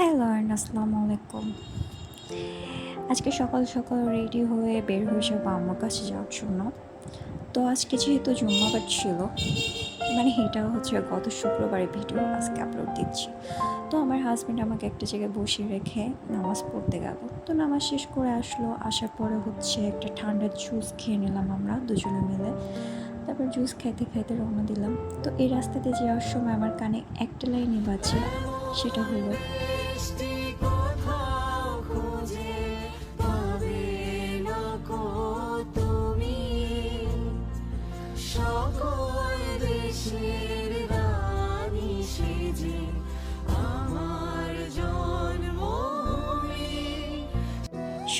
Hello আসসালামু আলাইকুম। আজকে সকাল সকাল রেডি হয়ে বের হয়ে যাব আম্মুর কাছে যাওয়ার জন্য। তো আজকে যেহেতু জুম্মাবার ছিল মানে এটা হচ্ছে গত শুক্রবারে ভিডিও আজকে আপলোড দিচ্ছি। তো আমার হাজব্যান্ড আমাকে একটা জায়গায় বসিয়ে রেখে নামাজ পড়তে গেল। তো নামাজ শেষ করে আসলো, আসার পরে হচ্ছে একটা ঠান্ডা জুস খেয়ে নিলাম আমরা দুজনে মিলে। তারপর জুস খাইতে খাইতে রওনা দিলাম। তো এই রাস্তাতে যাওয়ার সময় আমার কানে একটা লাইনই বাজে, সেটা হলো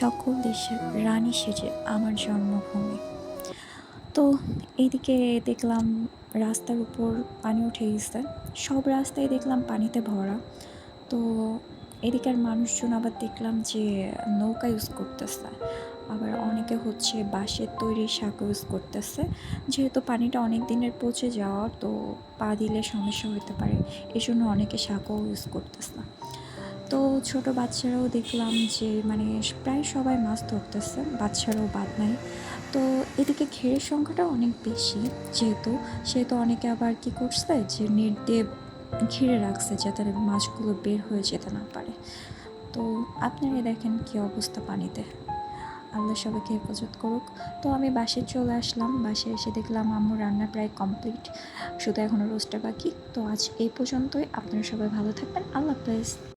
সকল দেশের রানী সেজে আমার জন্মভূমি। তো এইদিকে দেখলাম রাস্তার উপর পানি উঠে গেছে। সব রাস্তায় দেখলাম পানিতে ভরা। তো এদিকের মানুষজন আবার দেখলাম যে নৌকা ইউজ করতেছে। আবার অনেকে হচ্ছে বাঁশের তৈরি শাক ইউজ করতেছে। যেহেতু পানিটা অনেক দিনের পচে যাওয়া তো পা দিলে সমস্যা হতে পারে। এই জন্য অনেকে শাকও ইউজ করতেছে। তো ছোট বাচ্চারাও দেখলাম যে মানে প্রায় সবাই মাছ ধরতেছে, বাচ্চারাও বাদ নাই। তো এদিকে ঘেরের সংখ্যাটা অনেক বেশি, যেহেতু সেহেতু অনেকে আবার কি করছে যে নেট দিয়ে ঘিরে রাখছে যাতে মাছগুলো বের হয়ে যেতে না পারে। তো আপনারা দেখেন কি অবস্থা পানিতে। আল্লাহ সবাইকে হেফাজত করুক। তো আমি বাসে চলে আসলাম। বাসে এসে দেখলাম আম্মুর রান্না প্রায় কমপ্লিট শুধু এখনও রোস্টটা বাকি। তো আজ এই পর্যন্তই। আপনারা সবাই ভালো থাকবেন। আল্লাহ হাফেজ।